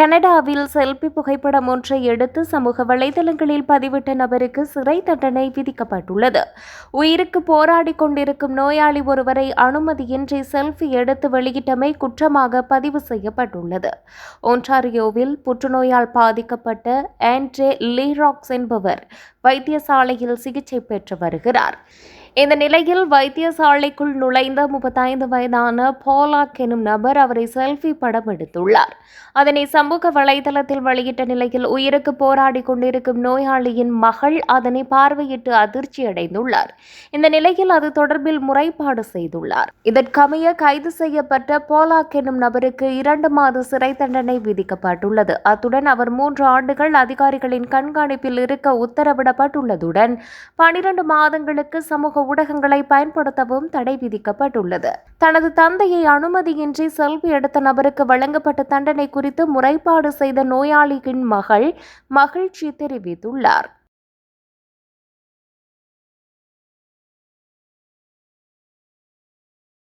கனடாவில் செல்பி புகைப்படம் ஒன்றை எடுத்து சமூக வலைதளங்களில் பதிவிட்ட நபருக்கு சிறை தண்டனை விதிக்கப்பட்டுள்ளது. உயிருக்கு போராடி கொண்டிருக்கும் நோயாளி ஒருவரை அனுமதியின்றி செல்ஃபி எடுத்து வெளியிட்டமை குற்றமாக பதிவு செய்யப்பட்டுள்ளது. ஒன்டாரியோவில் புற்றுநோயால் பாதிக்கப்பட்ட ஆண்ட்ரே லீராக்ஸ் என்பவர் வைத்தியசாலையில் சிகிச்சை பெற்று வருகிறார். இந்த நிலையில் வைத்தியசாலைக்குள் நுழைந்த முப்பத்தைந்து வயதான போலாக் எனும் நபர் அவரை செல்ஃபி படம் எடுத்துள்ளார். அதனை சமூக வலைதளத்தில் வெளியிட்ட நிலையில் உயிருக்கு போராடி கொண்டிருக்கும் நோயாளியின் மகள் அதனை பார்வையிட்டு அதிர்ச்சி அடைந்துள்ளார். இந்த நிலையில் அது தொடர்பில் முறைப்பாடு செய்துள்ளார். இதற்கமைய கைது செய்யப்பட்ட போலாக் எனும் நபருக்கு இரண்டு மாத சிறை தண்டனை விதிக்கப்பட்டுள்ளது. அத்துடன் அவர் மூன்று ஆண்டுகள் அதிகாரிகளின் கண்காணிப்பில் இருக்க உத்தரவிடப்பட்டுள்ளதுடன் பனிரண்டு மாதங்களுக்கு சமூக ஊடகங்களை பயன்படுத்தவும் தடை விதிக்கப்பட்டுள்ளது. தனது தந்தையை அனுமதியின்றி செல்வி எடுத்த நபருக்கு வழங்கப்பட்ட தண்டனை குறித்து முறைப்பாடு செய்த நோயாளியின் மகள் மகிழ்ச்சி தெரிவித்துள்ளார்.